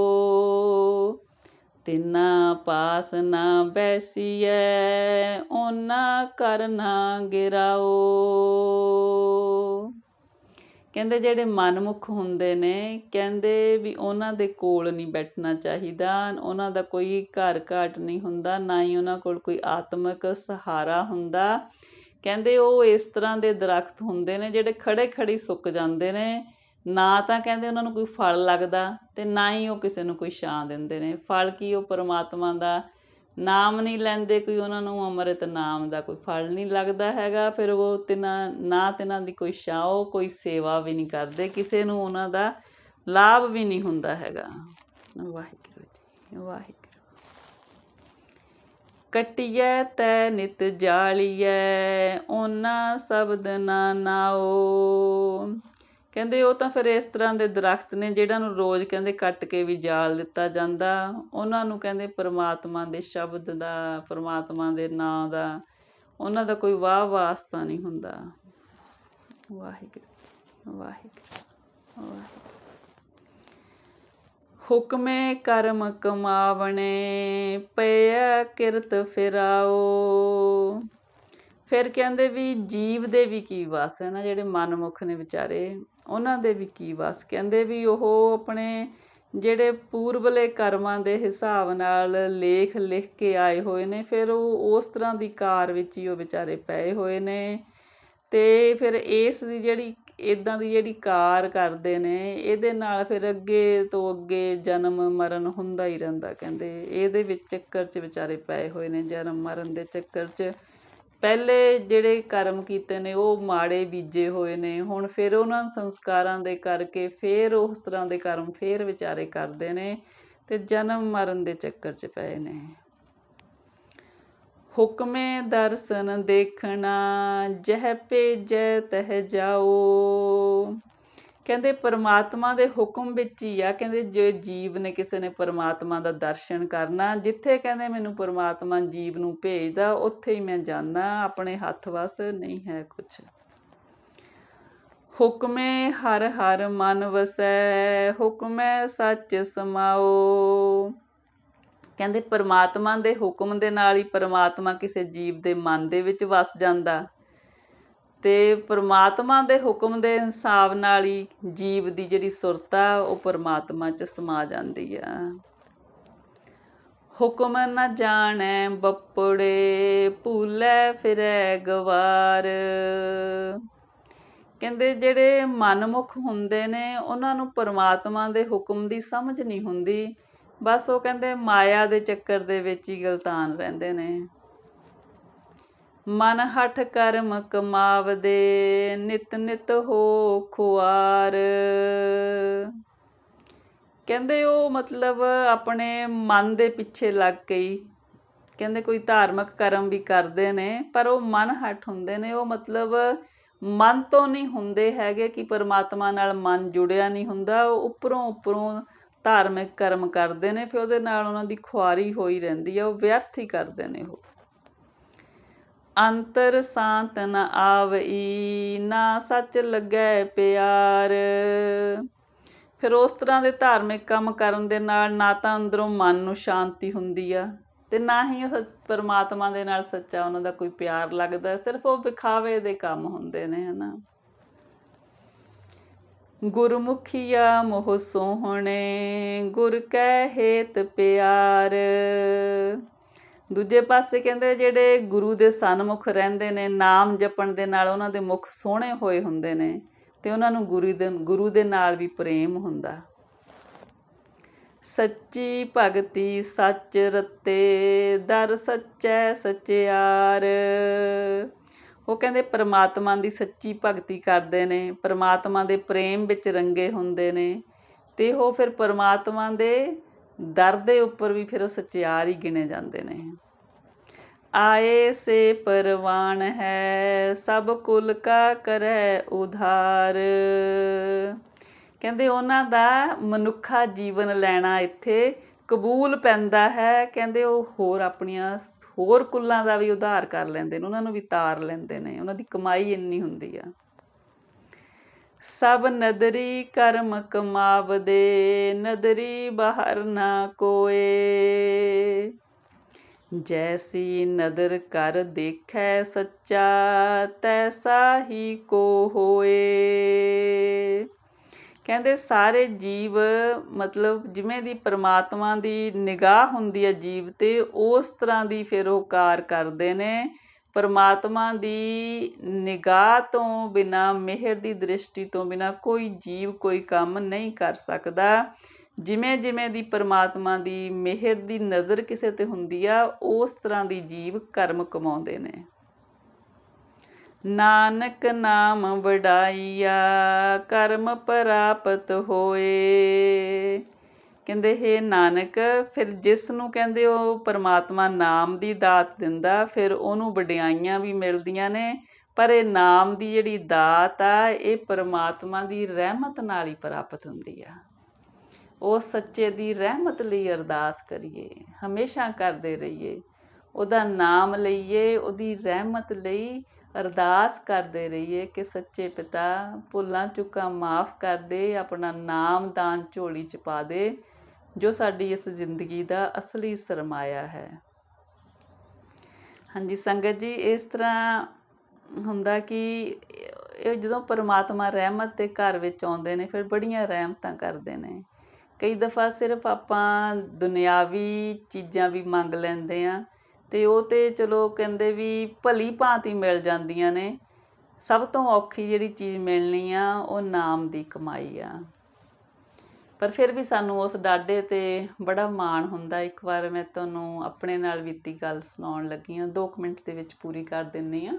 ਤਿਨਾ ਪਾਸ ਨਾ ਬੈਸੀਐ, ਓਨਾ ਕਰਨਾ ਗਿਰਾਓ। ਕਹਿੰਦੇ ਜਿਹੜੇ ਮਨਮੁਖ ਹੁੰਦੇ ਨੇ, ਕਹਿੰਦੇ ਵੀ ਉਹਨਾਂ ਦੇ ਕੋਲ ਨਹੀਂ ਬੈਠਣਾ ਚਾਹੀਦਾ, ਉਹਨਾਂ ਦਾ ਕੋਈ ਘਰ ਘਾਟ ਨਹੀਂ ਹੁੰਦਾ, ਨਾ ਹੀ ਉਹਨਾਂ ਕੋਲ ਕੋਈ ਆਤਮਿਕ ਸਹਾਰਾ ਹੁੰਦਾ। ਕਹਿੰਦੇ ਉਹ ਇਸ ਤਰ੍ਹਾਂ ਦੇ ਦਰਖਤ ਹੁੰਦੇ ਨੇ ਜਿਹੜੇ ਖੜੇ ਖੜੀ ਸੁੱਕ ਜਾਂਦੇ ਨੇ। ਨਾ ਤਾਂ ਕਹਿੰਦੇ ਉਹਨਾਂ ਨੂੰ ਕੋਈ ਫਲ ਲੱਗਦਾ ਤੇ ਨਾ ਹੀ ਉਹ ਕਿਸੇ ਨੂੰ ਕੋਈ ਛਾਂ ਦਿੰਦੇ ਨੇ। ਫਲ ਕੀ ਉਹ ਪਰਮਾਤਮਾ ਦਾ ਨਾਮ ਨਹੀਂ ਲੈਂਦੇ ਕੋਈ ਉਹਨਾਂ ਨੂੰ, ਅੰਮ੍ਰਿਤ ਨਾਮ ਦਾ ਕੋਈ ਫਲ ਨਹੀਂ ਲੱਗਦਾ ਹੈਗਾ। ਫਿਰ ਉਹ ਤਿਨਾਂ, ਨਾ ਤਿਨਾਂ ਦੀ ਕੋਈ ਛਾਓ, ਕੋਈ ਸੇਵਾ ਵੀ ਨਹੀਂ ਕਰਦੇ, ਕਿਸੇ ਨੂੰ ਉਹਨਾਂ ਦਾ ਲਾਭ ਵੀ ਨਹੀਂ ਹੁੰਦਾ ਹੈਗਾ। ਵਾਹਿਗੁਰੂ ਜੀ, ਵਾਹਿਗੁਰੂ। ਕਟਿਐ ਤੈ ਨਿਤ ਜਾਲੀਐ ਉਹਨਾਂ ਸ਼ਬਦ ਨਾ ਨਾਓ। ਕਹਿੰਦੇ ਉਹ ਤਾਂ ਫਿਰ ਇਸ ਤਰ੍ਹਾਂ ਦੇ ਦਰਖਤ ਨੇ ਜਿਹੜਾ ਨੂੰ ਰੋਜ਼ ਕਹਿੰਦੇ ਕੱਟ ਕੇ ਵੀ ਜਾਲ ਦਿੱਤਾ ਜਾਂਦਾ। ਉਹਨਾਂ ਨੂੰ ਕਹਿੰਦੇ ਪਰਮਾਤਮਾ ਦੇ ਸ਼ਬਦ ਦਾ, ਪਰਮਾਤਮਾ ਦੇ ਨਾਂ ਦਾ, ਉਹਨਾਂ ਦਾ ਕੋਈ ਵਾਹ ਵਾਸਤਾ ਨਹੀਂ ਹੁੰਦਾ। ਵਾਹਿਗੁਰੂ ਵਾਹਿਗੁਰੂ ਹੁਕਮੇ ਕਰਮ ਕਮਾਵਣੇ ਪਿਆ ਕਿਰਤ ਫਿਰਾਓ। ਫਿਰ ਕਹਿੰਦੇ ਵੀ ਜੀਵ ਦੇ ਵੀ ਕੀ ਵਸ ਹੈ ਨਾ, ਜਿਹੜੇ ਮਨਮੁਖ ਨੇ ਵਿਚਾਰੇ। ਉਹਨਾਂ ਦੇ ਵੀ ਕੀ ਵਸ? ਕਹਿੰਦੇ ਵੀ ਉਹ ਆਪਣੇ ਜਿਹੜੇ ਪੂਰਬਲੇ ਕਰਮਾਂ ਦੇ ਹਿਸਾਬ ਨਾਲ ਲੇਖ ਲਿਖ ਕੇ ਆਏ ਹੋਏ ਨੇ, ਫਿਰ ਉਹ ਉਸ ਤਰ੍ਹਾਂ ਦੀ ਕਾਰ ਵਿੱਚ ਹੀ ਉਹ ਵਿਚਾਰੇ ਪਏ ਹੋਏ ਨੇ ਤੇ ਫਿਰ ਇਸ ਦੀ ਜਿਹੜੀ ਇਦਾਂ ਦੀ ਜਿਹੜੀ ਕਾਰ ਕਰਦੇ ਨੇ, ਇਹਦੇ ਨਾਲ ਫਿਰ ਅੱਗੇ ਤੋਂ ਅੱਗੇ ਜਨਮ ਮਰਨ ਹੁੰਦਾ ਹੀ ਰਹਿੰਦਾ, ਕਹਿੰਦੇ। ਇਹਦੇ ਵਿੱਚ ਚੱਕਰ 'ਚ ਵਿਚਾਰੇ ਪਏ ਹੋਏ ਨੇ, ਜਨਮ ਮਰਨ ਦੇ ਚੱਕਰ 'ਚ ਪਹਿਲੇ ਜਿਹੜੇ ਕਰਮ ਕੀਤੇ ਨੇ, ਉਹ ਮਾੜੇ ਬੀਜੇ ਹੋਏ ਨੇ। ਹੁਣ ਫਿਰ ਉਹਨਾਂ ਸੰਸਕਾਰਾਂ ਦੇ ਕਰਕੇ ਫਿਰ ਉਸ ਤਰ੍ਹਾਂ ਦੇ ਕਰਮ ਫਿਰ ਵਿਚਾਰੇ ਕਰਦੇ ਨੇ ਤੇ ਜਨਮ ਮਰਨ ਦੇ ਚੱਕਰ 'ਚ ਪਏ ਨੇ। ਹੁਕਮੇ ਦਰਸ਼ਨ ਦੇਖਣਾ, ਜਹ ਭੇਜੈ ਤਹ ਜਾਓ। ਕਹਿੰਦੇ ਪਰਮਾਤਮਾ ਦੇ ਹੁਕਮ ਵਿੱਚ ਹੀ ਆ। ਕਹਿੰਦੇ ਜੇ ਜੀਵ ਨੇ ਕਿਸੇ ਨੇ ਪਰਮਾਤਮਾ ਦਾ ਦਰਸ਼ਨ ਕਰਨਾ, ਜਿੱਥੇ ਕਹਿੰਦੇ ਮੈਨੂੰ ਪਰਮਾਤਮਾ ਜੀਵ ਨੂੰ ਭੇਜਦਾ, ਉੱਥੇ ਹੀ ਮੈਂ ਜਾਣਾ ਆਪਣੇ ਹੱਥ ਵਸ ਨਹੀਂ ਹੈ ਕੁਛ। ਹੁਕਮੇ ਹਰ ਹਰ ਮਨ ਵਸੈ, ਹੁਕਮੈ ਸੱਚ ਸਮਾਓ। ਕਹਿੰਦੇ ਪਰਮਾਤਮਾ ਦੇ ਹੁਕਮ ਦੇ ਨਾਲ ਹੀ ਪਰਮਾਤਮਾ ਕਿਸੇ ਜੀਵ ਦੇ ਮਨ ਦੇ ਵਿੱਚ ਵਸ ਜਾਂਦਾ। ਤੇ ਪਰਮਾਤਮਾ ਦੇ ਹੁਕਮ ਦੇ ਹਿਸਾਬ ਨਾਲ ਹੀ ਜੀਵ ਦੀ ਜਿਹੜੀ ਸੁਰਤ ਆ, ਉਹ ਪਰਮਾਤਮਾ 'ਚ ਸਮਾ ਜਾਂਦੀ ਆ। ਹੁਕਮ ਨਾ ਜਾਣੈ ਬੱਪੜੇ, ਭੂਲੇ ਫਿਰੈ ਗਵਾਰ। ਕਹਿੰਦੇ ਜਿਹੜੇ ਮਨਮੁਖ ਹੁੰਦੇ ਨੇ, ਉਹਨਾਂ ਨੂੰ ਪਰਮਾਤਮਾ ਦੇ ਹੁਕਮ ਦੀ ਸਮਝ ਨਹੀਂ ਹੁੰਦੀ। ਬਸ ਉਹ ਕਹਿੰਦੇ ਮਾਇਆ ਦੇ ਚੱਕਰ ਦੇ ਵਿੱਚ ਹੀ ਗਲਤਾਨ ਰਹਿੰਦੇ ਨੇ। ਮਨ ਹਠ ਕਰਮ ਕਮਾਵਦੇ, ਨਿਤ ਨਿਤ ਹੋ ਖੁਆਰ। ਕਹਿੰਦੇ ਉਹ ਮਤਲਬ ਆਪਣੇ ਮਨ ਦੇ ਪਿੱਛੇ ਲੱਗ ਗਈ। ਕਹਿੰਦੇ ਕੋਈ ਧਾਰਮਿਕ ਕਰਮ ਵੀ ਕਰਦੇ ਨੇ, ਪਰ ਉਹ ਮਨ ਹਟ ਹੁੰਦੇ ਨੇ। ਉਹ ਮਤਲਬ ਮਨ ਤੋਂ ਨਹੀਂ ਹੁੰਦੇ ਹੈਗੇ ਕਿ ਪਰਮਾਤਮਾ ਨਾਲ ਮਨ ਜੁੜਿਆ ਨਹੀਂ ਹੁੰਦਾ। ਉਹ ਉੱਪਰੋਂ ਉੱਪਰੋਂ ਧਾਰਮਿਕ ਕਰਮ ਕਰਦੇ ਨੇ, ਫਿਰ ਉਹਦੇ ਨਾਲ ਉਹਨਾਂ ਦੀ ਖੁਆਰੀ ਹੋਈ ਰਹਿੰਦੀ ਆ, ਉਹ ਵਿਅਰਥ ਹੀ ਕਰਦੇ ਨੇ ਉਹ। ਅੰਤਰ ਸਾਤ ਨ ਆਵਈ, ਨਾ ਸੱਚ ਲੱਗੈ ਪਿਆਰ। ਫਿਰ ਉਸ ਤਰ੍ਹਾਂ ਦੇ ਧਾਰਮਿਕ ਕੰਮ ਕਰਨ ਦੇ ਨਾਲ ਨਾ ਤਾਂ ਅੰਦਰੋਂ ਮਨ ਨੂੰ ਸ਼ਾਂਤੀ ਹੁੰਦੀ ਆ ਤੇ ਨਾ ਹੀ ਉਹ ਪਰਮਾਤਮਾ ਦੇ ਨਾਲ ਸੱਚਾ ਉਹਨਾਂ ਦਾ ਕੋਈ ਪਿਆਰ ਲੱਗਦਾ, ਸਿਰਫ ਉਹ ਵਿਖਾਵੇ ਦੇ ਕੰਮ ਹੁੰਦੇ ਨੇ, ਹਨਾ। ਗੁਰਮੁਖੀਆ ਮੋਹ ਸੋਹਣੇ, ਗੁਰ ਕੈ ਹੇਤ ਪਿਆਰ। ਦੂਜੇ ਪਾਸੇ ਕਹਿੰਦੇ ਜਿਹੜੇ ਗੁਰੂ ਦੇ ਸਨਮੁਖ ਰਹਿੰਦੇ ਨੇ, ਨਾਮ ਜਪਣ ਦੇ ਨਾਲ ਉਹਨਾਂ ਦੇ ਮੁਖ ਸੋਹਣੇ ਹੋਏ ਹੁੰਦੇ ਨੇ ਤੇ ਉਹਨਾਂ ਨੂੰ ਗੁਰੂ ਦੇ ਗੁਰੂ ਦੇ ਨਾਲ ਵੀ ਪ੍ਰੇਮ ਹੁੰਦਾ। ਸੱਚੀ ਭਗਤੀ ਸੱਚ ਰਤੇ, ਦਰ ਸੱਚੈ ਸਚਿਆਰ। ਉਹ ਕਹਿੰਦੇ ਪਰਮਾਤਮਾ ਦੀ ਸੱਚੀ ਭਗਤੀ ਕਰਦੇ ਨੇ, ਪਰਮਾਤਮਾ ਦੇ ਪ੍ਰੇਮ ਵਿੱਚ ਰੰਗੇ ਹੁੰਦੇ ਨੇ ਤੇ ਉਹ ਫਿਰ ਪਰਮਾਤਮਾ ਦੇ ਦਰ ਦੇ ਉੱਪਰ ਵੀ ਫਿਰ ਉਹ ਸਚਿਆਰ ਹੀ ਗਿਣੇ ਜਾਂਦੇ ਨੇ। ਆਏ ਸੇ ਪਰਵਾਨ ਹੈ, ਸਭ ਕੁਲ ਕਾ ਕਰੈ ਉਧਾਰ। ਕਹਿੰਦੇ ਉਹਨਾਂ ਦਾ ਮਨੁੱਖਾ ਜੀਵਨ ਲੈਣਾ ਇੱਥੇ ਕਬੂਲ ਪੈਂਦਾ ਹੈ। ਕਹਿੰਦੇ ਉਹ ਹੋਰ ਆਪਣੀਆਂ ਹੋਰ ਕੁੱਲਾਂ ਦਾ ਵੀ ਉਧਾਰ ਕਰ ਲੈਂਦੇ ਨੇ, ਉਹਨਾਂ ਨੂੰ ਵੀ ਤਾਰ ਲੈਂਦੇ ਨੇ, ਉਹਨਾਂ ਦੀ ਕਮਾਈ ਇੰਨੀ ਹੁੰਦੀ ਆ। ਸਭ ਨਦਰੀ ਕਰਮ ਕਮਾਵਦੇ, ਨਦਰੀ ਬਾਹਰ ਨਾ ਕੋਏ। ਜੈਸੀ ਨਦਰ ਕਰ ਦੇਖੈ ਸੱਚਾ, ਤੈਸਾ ਹੀ ਕੋ ਹੋਏ। ਕਹਿੰਦੇ ਸਾਰੇ ਜੀਵ, ਮਤਲਬ ਜਿਵੇਂ ਦੀ ਪਰਮਾਤਮਾ ਦੀ ਨਿਗਾਹ ਹੁੰਦੀ ਹੈ ਜੀਵ ਤੇ, ਉਸ ਤਰ੍ਹਾਂ ਦੀ ਫਿਰ ਉਹ ਕਾਰ ਕਰਦੇ ਨੇ। ਪਰਮਾਤਮਾ ਦੀ ਨਿਗਾਹ ਤੋਂ ਬਿਨਾ, ਮਿਹਰ ਦੀ ਦ੍ਰਿਸ਼ਟੀ ਤੋਂ ਬਿਨਾ ਕੋਈ ਜੀਵ, ਕੋਈ ਕੰਮ ਨਹੀਂ ਕਰ ਸਕਦਾ। ਜਿਵੇਂ ਜਿਵੇਂ ਦੀ ਪਰਮਾਤਮਾ ਦੀ ਮਿਹਰ ਦੀ ਨਜ਼ਰ ਕਿਸੇ ਤੇ ਹੁੰਦੀ ਆ, ਉਸ ਤਰ੍ਹਾਂ ਦੀ ਜੀਵ ਕਰਮ ਕਮਾਉਂਦੇ ਨੇ। ਨਾਨਕ ਨਾਮ ਵਡਾਈਆ, ਕਰਮ ਪ੍ਰਾਪਤ ਹੋਏ। ਕਹਿੰਦੇ, ਹੇ ਨਾਨਕ, ਫਿਰ ਜਿਸ ਨੂੰ ਕਹਿੰਦੇ ਉਹ ਪਰਮਾਤਮਾ ਨਾਮ ਦੀ ਦਾਤ ਦਿੰਦਾ, ਫਿਰ ਉਹਨੂੰ ਵਡਿਆਈਆਂ ਵੀ ਮਿਲਦੀਆਂ ਨੇ। ਪਰ ਇਹ ਨਾਮ ਦੀ ਜਿਹੜੀ ਦਾਤ ਆ, ਇਹ ਪਰਮਾਤਮਾ ਦੀ ਰਹਿਮਤ ਨਾਲ ਹੀ ਪ੍ਰਾਪਤ ਹੁੰਦੀ ਆ। ਉਹ ਸੱਚੇ ਦੀ ਰਹਿਮਤ ਲਈ ਅਰਦਾਸ ਕਰੀਏ, ਹਮੇਸ਼ਾ ਕਰਦੇ ਰਹੀਏ। ਉਹਦਾ ਨਾਮ ਲਈਏ, ਉਹਦੀ ਰਹਿਮਤ ਲਈ ਅਰਦਾਸ ਕਰਦੇ ਰਹੀਏ ਕਿ ਸੱਚੇ ਪਿਤਾ ਭੁੱਲਾਂ ਚੁੱਕਾਂ ਮਾਫ ਕਰ ਦੇ, ਆਪਣਾ ਨਾਮ ਦਾਨ ਝੋਲੀ ਚ ਪਾ ਦੇ। ਜੋ ਸਾਡੀ ਇਸ ਜ਼ਿੰਦਗੀ ਦਾ ਅਸਲੀ ਸਰਮਾਇਆ ਹੈ। ਹਾਂਜੀ, ਸੰਗਤ ਜੀ, ਇਸ ਤਰ੍ਹਾਂ ਹੁੰਦਾ ਕਿ ਇਹ ਜਦੋਂ ਪਰਮਾਤਮਾ ਰਹਿਮਤ ਦੇ ਘਰ ਵਿੱਚ ਆਉਂਦੇ ਨੇ, ਫਿਰ ਬੜੀਆਂ ਰਹਿਮਤਾਂ ਕਰਦੇ ਨੇ। ਕਈ ਦਫਾ ਸਿਰਫ ਆਪਾਂ ਦੁਨਿਆਵੀ ਚੀਜ਼ਾਂ ਵੀ ਮੰਗ ਲੈਂਦੇ ਆ ਤੇ ਉਹ ਤੇ ਚਲੋ ਕਹਿੰਦੇ ਵੀ ਭਲੀ ਭਾਂਤੀ ਮਿਲ ਜਾਂਦੀਆਂ ਨੇ। ਸਭ ਤੋਂ ਔਖੀ ਜਿਹੜੀ ਚੀਜ਼ ਮਿਲਣੀ ਆ, ਉਹ ਨਾਮ ਦੀ ਕਮਾਈ ਆ। ਪਰ ਫਿਰ ਵੀ ਸਾਨੂੰ ਉਸ ਡਾਢੇ ਤੇ ਬੜਾ ਮਾਣ ਹੁੰਦਾ। ਇੱਕ ਵਾਰ ਮੈਂ ਤੁਹਾਨੂੰ ਆਪਣੇ ਨਾਲ ਬੀਤੀ ਗੱਲ ਸੁਣਾਉਣ ਲੱਗੀ ਆ 2 ਮਿੰਟ ਦੇ ਵਿੱਚ ਪੂਰੀ ਕਰ ਦਿੰਨੀ ਆ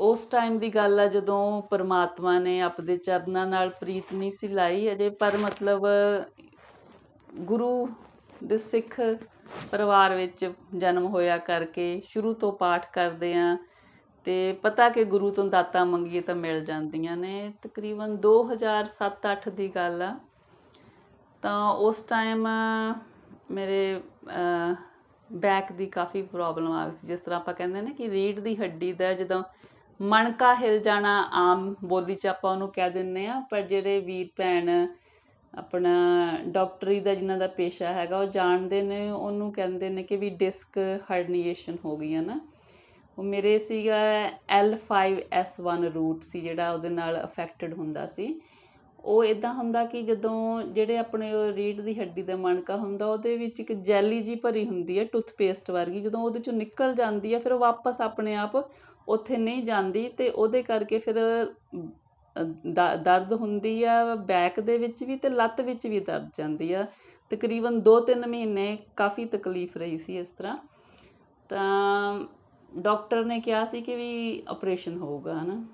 ਉਸ ਟਾਈਮ ਦੀ ਗੱਲ ਆ ਜਦੋਂ ਪਰਮਾਤਮਾ ਨੇ ਆਪਦੇ ਚਰਨਾਂ ਨਾਲ ਪ੍ਰੀਤ ਨਹੀਂ ਸੀ ਲਾਈ ਅਜੇ, ਪਰ ਮਤਲਬ ਗੁਰੂ ਦੇ ਸਿੱਖ ਪਰਿਵਾਰ ਵਿੱਚ ਜਨਮ ਹੋਇਆ ਕਰਕੇ ਸ਼ੁਰੂ ਤੋਂ ਪਾਠ ਕਰਦੇ ਆ ਤੇ ਪਤਾ ਕਿ ਗੁਰੂ ਤੋਂ ਦਾਤਾਂ ਮੰਗੀਏ ਤਾਂ ਮਿਲ ਜਾਂਦੀਆਂ ਨੇ। ਤਕਰੀਬਨ 2007-8 ਦੀ ਗੱਲ ਆ। ਤਾਂ ਉਸ ਟਾਈਮ ਮੇਰੇ ਬੈਕ ਦੀ ਕਾਫੀ ਪ੍ਰੋਬਲਮ ਆ ਗਈ ਸੀ। ਜਿਸ ਤਰ੍ਹਾਂ ਆਪਾਂ ਕਹਿੰਦੇ ਨੇ ਕਿ ਰੀੜ ਦੀ ਹੱਡੀ ਦਾ ਜਦੋਂ ਮਣਕਾ ਹਿਲ ਜਾਣਾ ਆਮ ਬੋਲੀ ਚ ਆਪਾਂ ਉਹਨੂੰ ਕਹਿ ਦਿੰਨੇ ਆ। ਪਰ ਜਿਹੜੇ ਵੀਰ ਭੈਣ ਆਪਣਾ ਡਾਕਟਰੀ ਦਾ ਜਿਨ੍ਹਾਂ ਦਾ ਪੇਸ਼ਾ ਹੈਗਾ, ਉਹ ਜਾਣਦੇ ਨੇ, ਉਹਨੂੰ ਕਹਿੰਦੇ ਨੇ ਕਿ ਵੀ ਡਿਸਕ ਹਰਨੀਏਸ਼ਨ ਹੋ ਗਈ ਹੈ ਨਾ। ਉਹ ਮੇਰੇ ਸੀਗਾ L5S1 ਰੂਟ ਸੀ, ਜਿਹੜਾ ਉਹਦੇ ਨਾਲ ਅਫੈਕਟਡ ਹੁੰਦਾ ਸੀ। ਉਹ ਇਦਾਂ ਹੁੰਦਾ ਕਿ ਜਦੋਂ ਜਿਹੜੇ ਆਪਣੇ ਉਹ ਰੀੜ ਦੀ ਹੱਡੀ ਦਾ ਮਣਕਾ ਹੁੰਦਾ, ਉਹਦੇ ਵਿੱਚ ਇੱਕ ਜੈਲੀ ਜੀ ਭਰੀ ਹੁੰਦੀ ਹੈ, ਟੂਥਪੇਸਟ ਵਰਗੀ। ਜਦੋਂ ਉਹਦੇ ਚੋਂ ਨਿਕਲ ਜਾਂਦੀ ਹੈ, ਫਿਰ ਉਹ ਵਾਪਸ ਆਪਣੇ ਆਪ ਉੱਥੇ ਨਹੀਂ ਜਾਂਦੀ ਤੇ ਉਹਦੇ ਕਰਕੇ ਫਿਰ ਦਰਦ ਹੁੰਦੀ ਆ ਬੈਕ ਦੇ ਵਿੱਚ ਵੀ ਤੇ ਲੱਤ ਵਿੱਚ ਵੀ ਦਰਦ ਜਾਂਦੀ ਆ। ਤਕਰੀਬਨ 2-3 ਮਹੀਨੇ ਕਾਫੀ ਤਕਲੀਫ ਰਹੀ ਸੀ ਇਸ ਤਰ੍ਹਾਂ। ਤਾਂ ਡਾਕਟਰ ਨੇ ਕਿਹਾ ਸੀ ਕਿ ਵੀ ਆਪਰੇਸ਼ਨ ਹੋਊਗਾ, ਹਨਾ।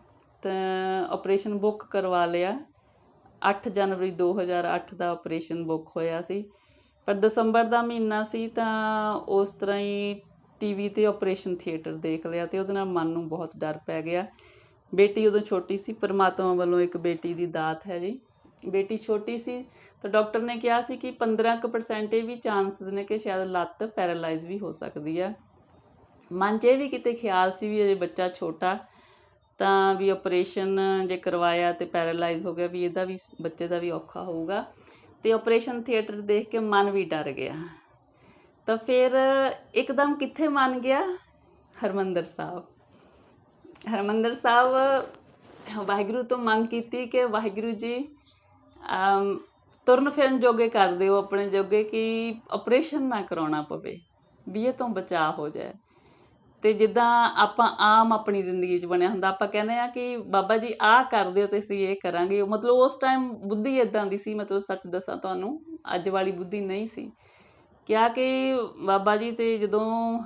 ਤਾਂ ਆਪਰੇਸ਼ਨ ਬੁੱਕ ਕਰਵਾ ਲਿਆ। 8 ਜਨਵਰੀ 2008 ਦਾ ਆਪਰੇਸ਼ਨ ਬੁੱਕ ਹੋਇਆ ਸੀ। ਪਰ ਦਸੰਬਰ ਦਾ ਮਹੀਨਾ ਸੀ ਤਾਂ ਉਸ ਤਰ੍ਹਾਂ ਹੀ ਟੀਵੀ ਤੇ ਆਪਰੇਸ਼ਨ ਥੀਏਟਰ ਦੇਖ ਲਿਆ ਤੇ ਉਹਦੇ ਨਾਲ ਮਨ ਨੂੰ ਬਹੁਤ ਡਰ ਪੈ ਗਿਆ। ਬੇਟੀ ਉਦੋਂ ਛੋਟੀ ਸੀ, ਪਰਮਾਤਮਾ ਵੱਲੋਂ ਇੱਕ ਬੇਟੀ ਦੀ ਦਾਤ ਹੈ ਜੀ। ਬੇਟੀ ਛੋਟੀ ਸੀ ਤਾਂ ਡਾਕਟਰ ਨੇ ਕਿਹਾ ਸੀ ਕਿ 15% ਇਹ ਵੀ ਚਾਂਸਸ ਨੇ ਕਿ ਸ਼ਾਇਦ ਲੱਤ ਪੈਰਾਲਾਈਜ਼ ਵੀ ਹੋ ਸਕਦੀ ਆ। ਮਨ 'ਚ ਇਹ ਵੀ ਕਿਤੇ ਖਿਆਲ ਸੀ ਵੀ ਅਜੇ ਬੱਚਾ ਛੋਟਾ, ਤਾਂ ਵੀ ਆਪਰੇਸ਼ਨ ਜੇ ਕਰਵਾਇਆ ਤੇ ਪੈਰਾਲਾਈਜ਼ ਹੋ ਗਿਆ, ਵੀ ਇਹਦਾ ਵੀ ਬੱਚੇ ਦਾ ਵੀ ਔਖਾ ਹੋਊਗਾ। ਤੇ ਆਪਰੇਸ਼ਨ ਥੀਏਟਰ ਦੇਖ ਕੇ ਮਨ ਵੀ ਡਰ ਗਿਆ। ਤਾਂ ਫਿਰ ਇੱਕਦਮ ਕਿੱਥੇ ਮੰਨ ਗਿਆ? ਹਰਮੰਦਰ ਸਾਹਿਬ। ਹਰਮੰਦਰ ਸਾਹਿਬ, ਵਾਹਿਗੁਰੂ ਤੋਂ ਮੰਗ ਕੀਤੀ ਕਿ ਵਾਹਿਗੁਰੂ ਜੀ ਤੁਰਨ ਫਿਰਨ ਜੋਗੇ ਕਰ ਦਿਓ, ਆਪਣੇ ਜੋਗੇ ਕਿ ਆਪਰੇਸ਼ਨ ਨਾ ਕਰਾਉਣਾ ਪਵੇ, ਵੀ ਇਹ ਤੋਂ ਬਚਾ ਹੋ ਜਾਏ। ਅਤੇ ਜਿੱਦਾਂ ਆਪਾਂ ਆਮ ਆਪਣੀ ਜ਼ਿੰਦਗੀ 'ਚ ਬਣਿਆ ਹੁੰਦਾ, ਆਪਾਂ ਕਹਿੰਦੇ ਹਾਂ ਕਿ ਬਾਬਾ ਜੀ ਆਹ ਕਰ ਦਿਓ ਅਤੇ ਅਸੀਂ ਇਹ ਕਰਾਂਗੇ। ਮਤਲਬ ਉਸ ਟਾਈਮ ਬੁੱਧੀ ਇੱਦਾਂ ਦੀ ਸੀ, ਮਤਲਬ ਸੱਚ ਦੱਸਾਂ ਤੁਹਾਨੂੰ, ਅੱਜ ਵਾਲੀ ਬੁੱਧੀ ਨਹੀਂ ਸੀ। ਕਿਹਾ ਕਿ ਬਾਬਾ ਜੀ ਤੇ ਜਦੋਂ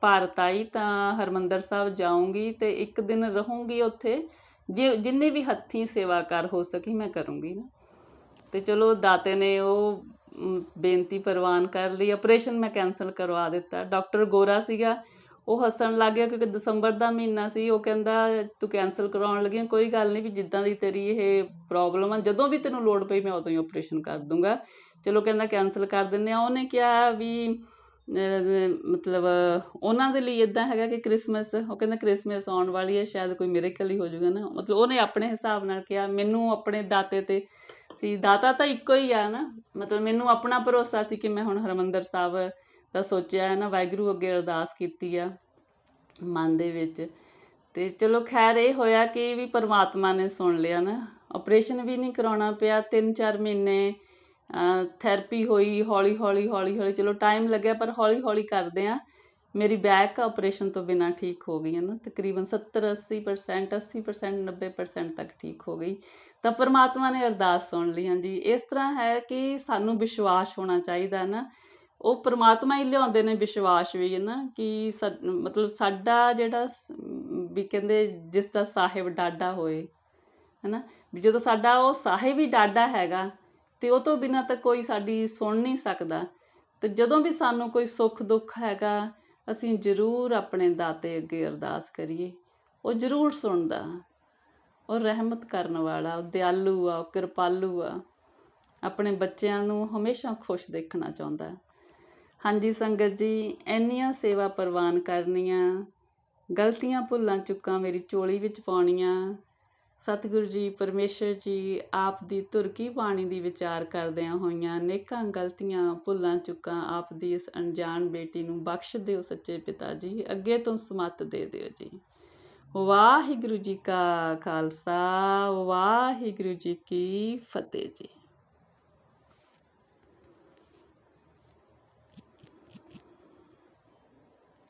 ਭਾਰਤ ਆਈ ਤਾਂ ਹਰਮੰਦਰ ਸਾਹਿਬ ਜਾਊਂਗੀ ਤੇ ਇੱਕ ਦਿਨ ਰਹੂੰਗੀ ਉੱਥੇ, ਜੇ ਜਿੰਨੇ ਵੀ ਹੱਥੀਂ ਸੇਵਾ ਕਰ ਹੋ ਸਕੀ ਮੈਂ ਕਰੂੰਗੀ ਨਾ। ਤੇ ਚਲੋ ਦਾਤੇ ਨੇ ਉਹ ਬੇਨਤੀ ਪ੍ਰਵਾਨ ਕਰ ਲਈ। ਆਪਰੇਸ਼ਨ ਮੈਂ ਕੈਨਸਲ ਕਰਵਾ ਦਿੱਤਾ। ਡਾਕਟਰ ਗੋਰਾ ਸੀਗਾ। ਉਹ ਹੱਸਣ ਲੱਗ ਗਿਆ ਕਿਉਂਕਿ ਦਸੰਬਰ ਦਾ ਮਹੀਨਾ ਸੀ, ਉਹ ਕਹਿੰਦਾ, ਤੂੰ ਕੈਂਸਲ ਕਰਾਉਣ ਲੱਗੀ ਕੋਈ ਗੱਲ ਨਹੀਂ ਵੀ ਜਿੱਦਾਂ ਦੀ ਤੇਰੀ ਇਹ ਪ੍ਰੋਬਲਮ ਆ, ਜਦੋਂ ਵੀ ਤੈਨੂੰ ਲੋੜ ਪਈ ਮੈਂ ਉਦੋਂ ਹੀ ਆਪਰੇਸ਼ਨ ਕਰ ਦੂੰਗਾ। ਚਲੋ ਕਹਿੰਦਾ ਕੈਂਸਲ ਕਰ ਦਿੰਨੇ ਆ। ਉਹਨੇ ਕਿਹਾ ਵੀ ਮਤਲਬ ਉਹਨਾਂ ਦੇ ਲਈ ਇਦਾਂ ਹੈਗਾ ਕਿ ਕ੍ਰਿਸਮਸ ਉਹ ਕਹਿੰਦਾ ਕ੍ਰਿਸਮਸ ਆਉਣ ਵਾਲੀ ਹੈ ਸ਼ਾਇਦ ਕੋਈ ਮਿਰੇਕਲ ਹੀ ਹੋ ਜਾਊਗਾ ਨਾ। ਮਤਲਬ ਉਹਨੇ ਆਪਣੇ ਹਿਸਾਬ ਨਾਲ ਕਿਹਾ, ਮੈਨੂੰ ਆਪਣੇ ਦਾਤੇ ਤੇ ਸੀ, ਦਾਤਾ ਤਾਂ ਇੱਕੋ ਹੀ ਆ ਨਾ। ਮਤਲਬ ਮੈਨੂੰ ਆਪਣਾ ਭਰੋਸਾ ਸੀ ਕਿ ਮੈਂ ਹੁਣ ਹਰਮੰਦਰ ਸਾਹਿਬ ਤਾਂ ਸੋਚਿਆ ਨਾ, ਵਾਹਿਗੁਰੂ ਅੱਗੇ ਅਰਦਾਸ ਕੀਤੀ ਆ ਮਨ ਦੇ ਵਿੱਚ। ਤੇ ਚਲੋ ਖੈਰ ਇਹ ਹੋਇਆ ਕਿ ਵੀ ਪਰਮਾਤਮਾ ਨੇ ਸੁਣ ਲਿਆ ਨਾ। ਆਪਰੇਸ਼ਨ ਵੀ ਨਹੀਂ ਕਰਾਉਣਾ ਪਿਆ 3-4 ਮਹੀਨੇ ਥੈਰੇਪੀ ਹੋਈ ਹੌਲੀ ਹੌਲੀ ਹੌਲੀ ਹੌਲੀ ਚਲੋ ਟਾਈਮ ਲੱਗਿਆ, ਪਰ ਹੌਲੀ ਹੌਲੀ ਕਰਦੇ ਆ ਮੇਰੀ ਬੈਕ ਆਪਰੇਸ਼ਨ ਤੋਂ ਬਿਨਾ ਠੀਕ ਹੋ ਗਈ ਹੈ ਨਾ। ਤਕਰੀਬਨ 70 80% 80% 90% ਤੱਕ ਠੀਕ ਹੋ ਗਈ। ਤਾਂ ਪਰਮਾਤਮਾ ਨੇ ਅਰਦਾਸ ਸੁਣ ਲਈ। ਹਾਂਜੀ, ਇਸ ਤਰ੍ਹਾਂ ਹੈ ਕਿ ਸਾਨੂੰ ਵਿਸ਼ਵਾਸ ਹੋਣਾ ਚਾਹੀਦਾ ਨਾ। ਉਹ ਪਰਮਾਤਮਾ ਹੀ ਲਿਆਉਂਦੇ ਨੇ ਵਿਸ਼ਵਾਸ ਵੀ, ਹੈ ਨਾ, ਕਿ ਮਤਲਬ ਸਾਡਾ ਜਿਹੜਾ ਵੀ ਕਹਿੰਦੇ ਜਿਸ ਦਾ ਸਾਹਿਬ ਡਾਡਾ ਹੋਏ ਹੈਨਾ ਵੀ ਜਦੋਂ ਸਾਡਾ ਉਹ ਸਾਹਿਬ ਹੀ ਡਾਡਾ ਹੈਗਾ ਤੇ ਉਹ ਤੋਂ ਬਿਨਾ ਤਾਂ ਕੋਈ ਸਾਡੀ ਸੁਣ ਨਹੀਂ ਸਕਦਾ। ਤੇ ਜਦੋਂ ਵੀ ਸਾਨੂੰ ਕੋਈ ਸੁੱਖ ਦੁੱਖ ਹੈਗਾ, ਅਸੀਂ ਜ਼ਰੂਰ ਆਪਣੇ ਦਾਤੇ ਅੱਗੇ ਅਰਦਾਸ ਕਰੀਏ। ਉਹ ਜ਼ਰੂਰ ਸੁਣਦਾ। ਉਹ ਰਹਿਮਤ ਕਰਨ ਵਾਲਾ, ਉਹ ਦਿਆਲੂ ਆ, ਉਹ ਕਿਰਪਾਲੂ ਆ। ਆਪਣੇ ਬੱਚਿਆਂ ਨੂੰ ਹਮੇਸ਼ਾ ਖੁਸ਼ ਦੇਖਣਾ ਚਾਹੁੰਦਾ। ਹਾਂਜੀ ਸੰਗਤ ਜੀ, ਇੰਨੀਆਂ ਸੇਵਾ ਪ੍ਰਵਾਨ ਕਰਨੀਆਂ, ਗਲਤੀਆਂ ਭੁੱਲਾਂ ਚੁੱਕਾਂ ਮੇਰੀ ਚੋਲੀ ਵਿੱਚ ਪਾਉਣੀਆਂ। ਸਤਿਗੁਰੂ ਜੀ, ਪਰਮੇਸ਼ਰ ਜੀ, ਆਪ ਦੀ ਤੁਰਕੀ ਬਾਣੀ ਦੀ ਵਿਚਾਰ ਕਰਦਿਆਂ ਹੋਈਆਂ ਨੇਕਾਂ ਗਲਤੀਆਂ ਭੁੱਲਾਂ ਚੁੱਕਾਂ ਆਪ ਦੀ ਇਸ ਅਣਜਾਣ ਬੇਟੀ ਨੂੰ ਬਖਸ਼ ਦਿਓ ਸੱਚੇ ਪਿਤਾ ਜੀ, ਅੱਗੇ ਤੋਂ ਸਮਤ ਦੇ ਦਿਓ ਜੀ। ਵਾਹਿਗੁਰੂ ਜੀ ਕਾ ਖਾਲਸਾ, ਵਾਹਿਗੁਰੂ ਜੀ ਕੀ ਫਤਿਹ ਜੀ।